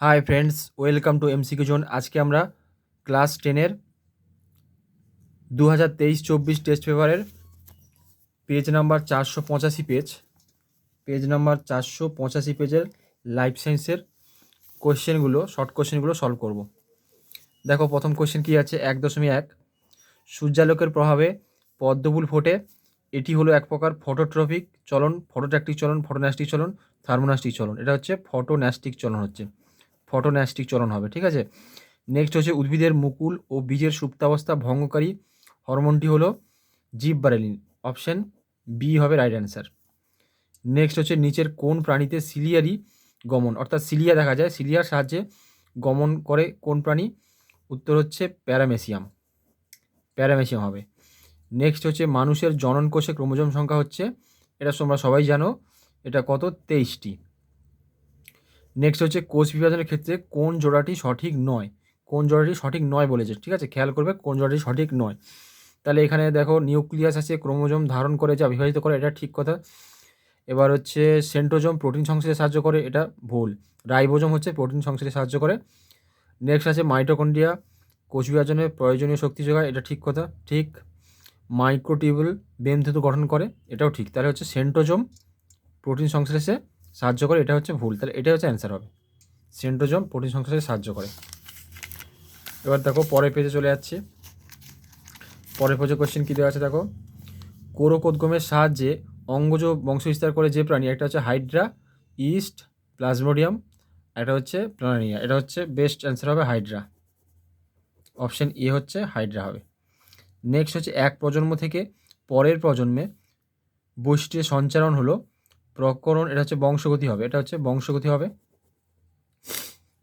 Hi friends welcome to MCQ zone আজকে আমরা class টেনের দু হাজার তেইশ চব্বিশ টেস্ট পেপারের পেজ নাম্বার চারশো পঁচাশি পেজ পেজ নাম্বার চারশো পঁচাশি পেজের লাইফ সায়েন্সের কোশ্চেনগুলো শর্ট কোশ্চেনগুলো সলভ করব। দেখো প্রথম কোশ্চেন কী আছে? এক দশমিক এক। সূর্যালোকের প্রভাবে পদ্মফুল ফোটে। এটি হলো এক প্রকার ফটোট্রফিক চলন ফটোট্যাকটিক চলন ফটোন্যাস্টিক চলন থার্মোনাস্টিক চলন। এটা হচ্ছে ফটোন্যাস্টিক চলন হচ্ছে। ফটোন্যাস্টিক চলন হবে, ঠিক আছে? নেক্সট হচ্ছে উদ্ভিদের মুকুল ও বীজের সুপ্তাবস্থা ভঙ্গকারী হরমোনটি হলো জিববারেলিন অপশন বি হবে রাইট অ্যান্সার নেক্সট হচ্ছে নিচের কোন প্রাণীতে সিলিয়ারি গমন, অর্থাৎ সিলিয়া দেখা যায়, সিলিয়ার সাহায্যে গমন করে কোন প্রাণী? উত্তর হচ্ছে প্যারামেসিয়াম প্যারামেসিয়াম হবে। নেক্সট হচ্ছে মানুষের জনন কোষে ক্রোমোজোম সংখ্যা হচ্ছে, এটা তোমরা সবাই জানো, এটা কত? তেইশটি। নেক্সট হচ্ছে কোষ বিভাজনের ক্ষেত্রে কোন জোড়াটি সঠিক নয়। কোন জোড়াটি সঠিক নয় বলেছে, ঠিক আছে? খেয়াল করবে কোন জোড়াটি সঠিক নয়। তাহলে এখানে দেখো নিউক্লিয়াস আছে, ক্রোমোজোম ধারণ করে, যা বিভাজিত করে, এটা ঠিক কথা। এবার হচ্ছে সেন্ট্রোজোম প্রোটিন সংশ্লেষে সাহায্য করে, এটা ভুল। রাইবোজোম হচ্ছে প্রোটিন সংশ্লেষে সাহায্য করে। নেক্সট আছে মাইটোকন্ড্রিয়া, কোষ বিভাজনে প্রয়োজনীয় শক্তি যোগায়, এটা ঠিক কথা, ঠিক। মাইক্রোটিউবুল বেমধেতু গঠন করে, এটাও ঠিক। তাহলে হচ্ছে সেন্ট্রোজোম প্রোটিন সংশ্লেষে সাহায্য করে, এটা হচ্ছে ভুল। তাহলে এটা হচ্ছে অ্যান্সার হবে। সেন্ট্রোজোম প্রোটিন সংশ্লেষে সাহায্য করে। এবার দেখো, পরের পেজে চলে যাচ্ছি। পরের পেজে কোশ্চেন কী দেওয়া আছে দেখো? কোরোকোদগমের সাহায্যে অঙ্গজ বংশ বিস্তার করে যে প্রাণী, একটা হচ্ছে হাইড্রা, ইস্ট, প্লাজমোডিয়াম এটা হচ্ছে প্লানিয়া। এটা হচ্ছে বেস্ট অ্যান্সার হবে হাইড্রা। অপশান এ হচ্ছে হাইড্রা হবে। নেক্সট হচ্ছে এক প্রজন্ম থেকে পরের প্রজন্মে বৈশিষ্ট্যের সঞ্চারণ হলো প্রকরণ, এটা হচ্ছে বংশগতি হবে। এটা হচ্ছে বংশগতি হবে।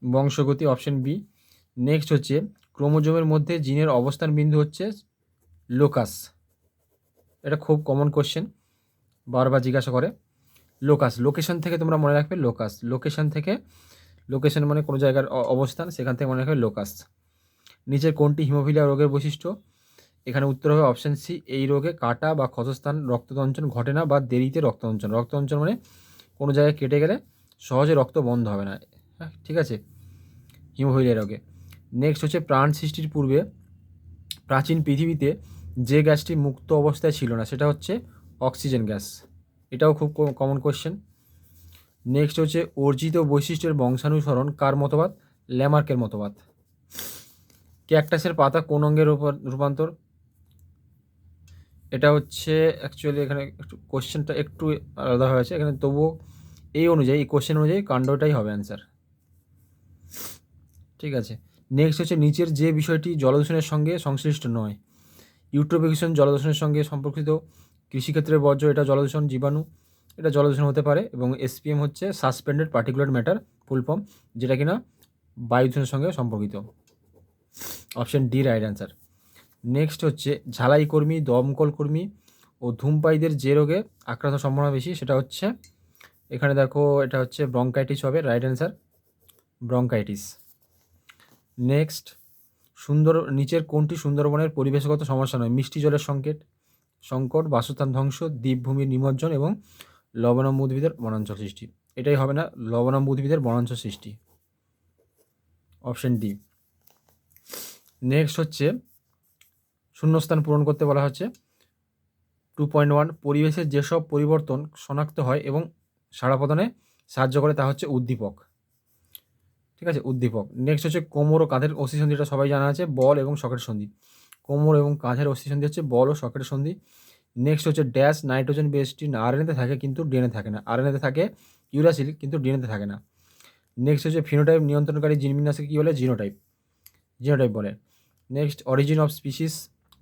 বংশগতি অপশন বি নেক্সট হচ্ছে, ক্রোমোজোমের মধ্যে জিনের অবস্থান বিন্দু হচ্ছে লোকাস এটা খুব কমন কোশ্চেন বারবার জিজ্ঞাসা করে। লোকাস লোকেশন থেকে তোমরা মনে রাখবে লোকাস লোকেশন থেকে লোকেশন মানে কোনো জায়গার অবস্থান, সেখান থেকে মনে রাখবে লোকাস নিচের কোনটি হিমোফিলিয়া রোগের বৈশিষ্ট্য? এখানে উত্তর হবে অপশান সি, এই রোগে কাটা বা ক্ষতস্থান রক্তদঞ্চন ঘটে না বা দেরিতে রক্তদঞ্চন রক্তদঞ্চন মানে কোনো জায়গায় কেটে গেলে সহজে রক্ত বন্ধ হবে না। হ্যাঁ ঠিক আছে? হিমোফিলিয়া রোগে। নেক্সট হচ্ছে প্রাণ সৃষ্টির পূর্বে প্রাচীন পৃথিবীতে যে গ্যাসটি মুক্ত অবস্থায় ছিল না, সেটা হচ্ছে অক্সিজেন গ্যাস। এটাও খুব কমন কোশ্চেন নেক্সট হচ্ছে অর্জিত বৈশিষ্ট্যের বংশানুসরণ, কার মতবাদ? ল্যামার্কের মতবাদ। ক্যাকটাসের পাতা কোন অঙ্গের রূপা- রূপান্তর? এটা হচ্ছে অ্যাকচুয়ালি এখানে একটু কোশ্চেনটা একটু আলাদা হয়েছে। এখানে তবুও এই অনুযায়ী, এই কোশ্চেন অনুযায়ী কাণ্ডটাই হবে অ্যান্সার ঠিক আছে? নেক্সট হচ্ছে নিচের যে বিষয়টি জলদূষণের সঙ্গে সংশ্লিষ্ট নয়। ইউট্রোফিকেশন জলদূষণের সঙ্গে সম্পর্কিত কৃষিক্ষেত্রের বর্জ্য, এটা জলদূষণ, জীবাণু, এটা জলদূষণ হতে পারে এবং এসপিএম হচ্ছে suspended particular matter full form যেটা কিনা বায়ু দূষণের সঙ্গে সম্পর্কিত। Option D right answer next হচ্ছে ঝালাই কর্মী, দমকল কর্মী ও ধূমপায়ীদের যে রোগে আক্রান্ত সম্ভাবনা বেশি, সেটা হচ্ছে এখানে দেখো এটা হচ্ছে ব্রঙ্কাইটিস হবে রাইট অ্যান্সার ব্রঙ্কাইটিস নেক্সট সুন্দর, নিচের কোনটি সুন্দরবনের পরিবেশগত সমস্যা নয়, মিষ্টি জলের সংকেত, সংকট, বাসস্থান ধ্বংস, দ্বীপভূমির নিমজ্জন এবং লবণাম্ব উদ্ভিদের বনাঞ্চল সৃষ্টি। এটাই হবে না, লবণাম্ব উদ্ভিদের বনাঞ্চল সৃষ্টি। অপশন ডি নেক্সট হচ্ছে শূন্যস্থান পূরণ করতে বলা হচ্ছে টু পয়েন্ট ওয়ান পরিবেশের যেসব পরিবর্তন শনাক্ত হয় এবং সাড়া প্রদানে সাহায্য করে তা হচ্ছে উদ্দীপক। ঠিক আছে? উদ্দীপক। নেক্সট হচ্ছে কোমর ও কাঁধের অস্থি সন্ধি, এটা সবাই জানা আছে, বল এবং সকেট সন্ধি। কোমর এবং কাঁধের অস্থি সন্ধি হচ্ছে বল ও সকেট সন্ধি। নেক্সট হচ্ছে ড্যাশ নাইট্রোজেন বেসটি আরএনএতে থাকে, কিন্তু ডিএনএ থাকে না। আরএনএতে থাকে ইউরাসিল কিন্তু ডিএনএতে থাকে না। নেক্সট হচ্ছে ফিনোটাইপ নিয়ন্ত্রণকারী জিন বিন্যাসকে কী বলে? জিনোটাইপ জিনোটাইপ বলে। Next origin of species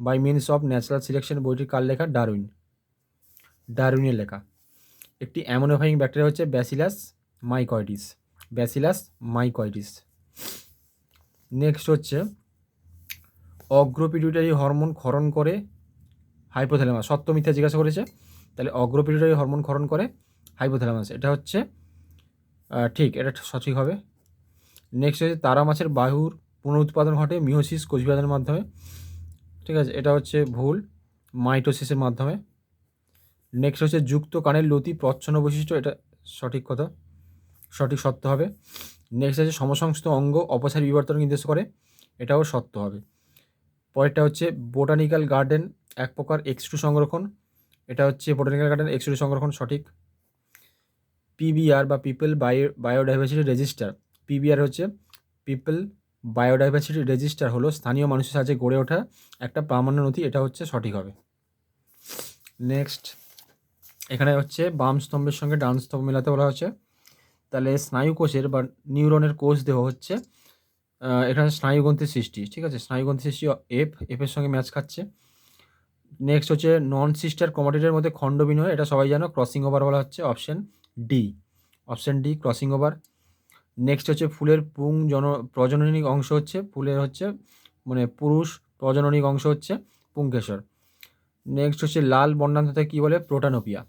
by means of natural selection বইটির কার লেখা? ডারউইন। ডারউইনের লেখা। একটি অ্যামোনোফাইং ব্যাকটেরিয়া হচ্ছে bacillus mycoides bacillus mycoides next হচ্ছে অগ্রপিটুইটারি হরমোন ক্ষরণ করে হাইপোথ্যালামাস সত্য মিথ্যা জিজ্ঞাসা করেছে। তাহলে অগ্রপিটুইটারি হরমোন ক্ষরণ করে হাইপোথ্যালামাস এটা হচ্ছে ঠিক, এটা সঠিক হবে। নেক্সট হচ্ছে তারা মাছের বায়ুর পুনরুৎপাদন ঘটে মিওসিস কোষবিভাজনের মাধ্যমে। ঠিক আছে, এটা হচ্ছে ভুল মাইটোসিসের মাধ্যমে। নেক্সট হচ্ছে যুক্ত কানের লতি প্রচ্ছন্ন বৈশিষ্ট্য, এটা সঠিক কথা, সঠিক সত্য হবে। নেক্সট আছে সমসংস্থ অঙ্গ অপসারী বিবর্তন নির্দেশ করে, এটাও সত্য হবে। পরেরটা হচ্ছে বোটানিক্যাল গার্ডেন, এক প্রকার এক্সট্রু সংরক্ষণ, এটা হচ্ছে বোটানিক্যাল গার্ডেন এক্সট্রু সংরক্ষণ সঠিক। পিবিআর বা people bio biodiversity register PBR হচ্ছে পিপল বায়োডাইভার্সিটি রেজিস্টার হলো স্থানীয় মানুষের সাহায্যে গড়ে ওঠা একটা প্রামাণ্য নথি, এটা হচ্ছে সঠিক হবে। নেক্সট এখানে হচ্ছে বাম স্তম্ভের সঙ্গে ডান স্তম্ভ মেলাতে বলা হচ্ছে তাহলে স্নায়ুকোষের বা নিউরনের কোষ দেহ হচ্ছে এখানে স্নায়ুগ্রন্থির সৃষ্টি, ঠিক আছে? স্নায়ুগ্রন্থির সৃষ্টি এফ এফের সঙ্গে ম্যাচ খাচ্ছে। নেক্সট হচ্ছে নন সিস্টার ক্রোমাটিডের মধ্যে খণ্ড বিনয় এটা সবাই জানো ক্রসিং ওভার বলা হচ্ছে option D option D crossing over next হচ্ছে ফুলের পুং জন, প্রজননিক অংশ হচ্ছে, ফুলের হচ্ছে মানে পুরুষ প্রজননিক অংশ হচ্ছে পুংকেশর। নেক্সট হচ্ছে লাল বর্ণান্ধতা কী বলে? প্রোটানোপিয়া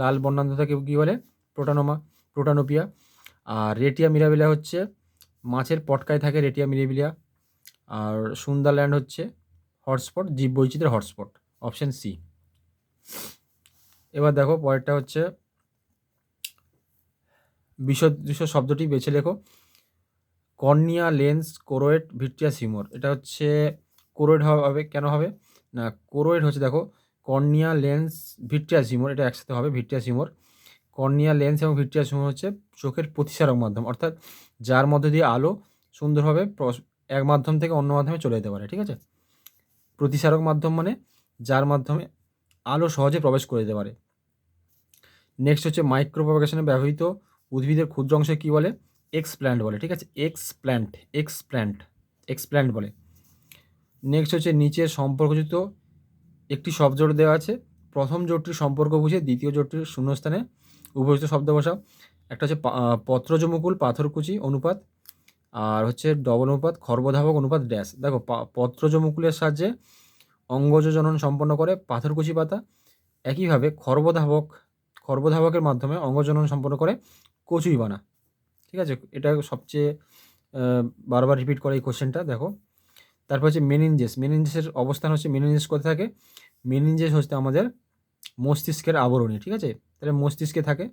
লাল বর্ণান্ধতাকে কী বলে? প্রোটানোমা প্রোটানোপিয়া আর রেটিয়া মিরাবিলা হচ্ছে, মাছের পটকায় থাকে রেটিয়া মিরাবিলিয়া আর সুন্দরল্যান্ড হচ্ছে হটস্পট জীব বৈচিত্র্যের হটস্পট অপশন সি এবার দেখো পরেরটা হচ্ছে বিশদ দৃশ্য শব্দটি বেছে লেখো। Cornea, lens choroid vitreous humour এটা হচ্ছে কোরোয়েড হবে, কেন হবে? না, কোরোয়েড হচ্ছে দেখো, কর্নিয়া, লেন্স ভিট্রিয়াস হিউমর এটা একসাথে হবে ভিট্রিয়াস হিউমর কর্নিয়া, লেন্স এবং ভিট্রিয়াস হিউমর হচ্ছে চোখের প্রতিসারক মাধ্যম, অর্থাৎ যার মধ্যে দিয়ে আলো সুন্দরভাবে এক মাধ্যম থেকে অন্য মাধ্যমে চলে যেতে পারে, ঠিক আছে? প্রতিসারক মাধ্যম মানে যার মাধ্যমে আলো সহজে প্রবেশ করে যেতে পারে। নেক্সট হচ্ছে মাইক্রোপ্রোপাগেশনে ব্যবহৃত উদ্ভিদের ক্ষুদ্র অংশে কী বলে? এক্স প্ল্যান্ট বলে ঠিক আছে? X plant X plant X plant বলে। নেক্সট হচ্ছে নিচে সম্পর্কযুক্ত একটি শব্দ জোট দেওয়া আছে। প্রথম জোটটির সম্পর্ক বুঝে দ্বিতীয় জোটটির শূন্যস্থানে উপযুক্ত শব্দ বসাও। একটা হচ্ছে পা- আহ, পত্রজমুকুল পাথরকুচি অনুপাত আর হচ্ছে ডবল অনুপাত খর্বধাবক অনুপাত ড্যাশ দেখো পত্রজমুকুলের সাহায্যে অঙ্গজ জনন সম্পন্ন করে পাথরকুচি পাতা। একইভাবে খর্বধাবক খর্বধাবকের মাধ্যমে অঙ্গজনন সম্পন্ন করে কচুই বানা ঠিক আছে? এটা সবচেয়ে বারবার রিপিট করে এই কোশ্চেনটা দেখো। তারপর হচ্ছে মেনিনজেস মেনিনজেসের অবস্থান হচ্ছে মেনিনজেস কোথায় থাকে? মেনিনজেস হচ্ছে আমাদের মস্তিষ্কের আবরণী, ঠিক আছে? তাহলে মস্তিষ্কে থাকে,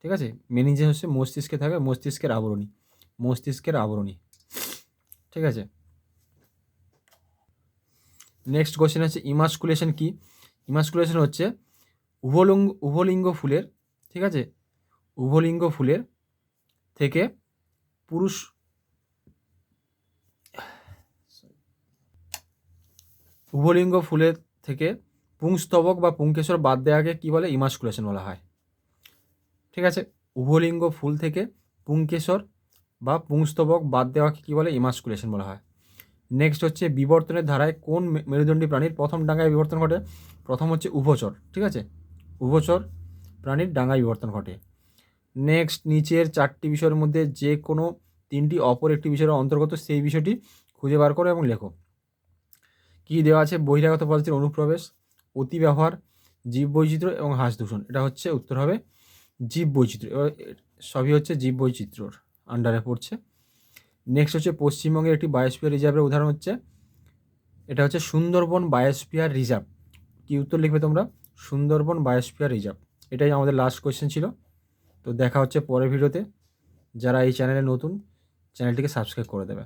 ঠিক আছে? মেনিনজেস হচ্ছে মস্তিষ্কে থাকে, মস্তিষ্কের আবরণী। মস্তিষ্কের আবরণী, ঠিক আছে? নেক্সট কোশ্চেন হচ্ছে ইমাস্কুলেশন কি? ইমাস্কুলেশন হচ্ছে উভলিঙ্গ উভলিঙ্গ ফুলের, ঠিক আছে? উভলিঙ্গ ফুলের থেকে পুরুষ উভলিঙ্গ ফুলের থেকে পুংস্তবক বা পুংকেশর বাদ দেওয়াকে কী বলে? ইমাস্কুলেশন বলা হয়। ঠিক আছে? উভলিঙ্গ ফুল থেকে পুংকেশর বা পুংস্তবক বাদ দেওয়াকে কী বলে? ইমাস্কুলেশন বলা হয়। নেক্সট হচ্ছে বিবর্তনের ধারায় কোন মেরুদণ্ডী প্রাণীর প্রথম ডাঙ্গায় বিবর্তন ঘটে? প্রথম হচ্ছে উভচর। ঠিক আছে? উভচর প্রাণীর ডাঙ্গায় বিবর্তন ঘটে। নেক্সট নিচের চারটি বিষয়ের মধ্যে যে কোনো তিনটি, অপর একটি বিষয়ের অন্তর্গত সেই বিষয়টি খুঁজে বার করো এবং লেখো। কী দেওয়া আছে? বহিরাগত পদ্ধতির অনুপ্রবেশ অতি ব্যবহার জীব বৈচিত্র্য এবং হাঁস দূষণ। এটা হচ্ছে উত্তর হবে জীব বৈচিত্র্য সবই হচ্ছে জীব বৈচিত্র্যর আন্ডারে পড়ছে। নেক্সট হচ্ছে পশ্চিমবঙ্গের একটি বায়োস্ফিয়ার রিজার্ভের উদাহরণ হচ্ছে, এটা হচ্ছে সুন্দরবন বায়োস্ফিয়ার রিজার্ভ কি উত্তর লিখবে তোমরা? সুন্দরবন বায়োস্ফিয়ার রিজার্ভ এটাই আমাদের লাস্ট কোয়েশ্চেন ছিল। তো দেখা হচ্ছে পরের ভিডিওতে। যারা এই চ্যানেলে নতুন চ্যানেলটিকে সাবস্ক্রাইব করে দেবে।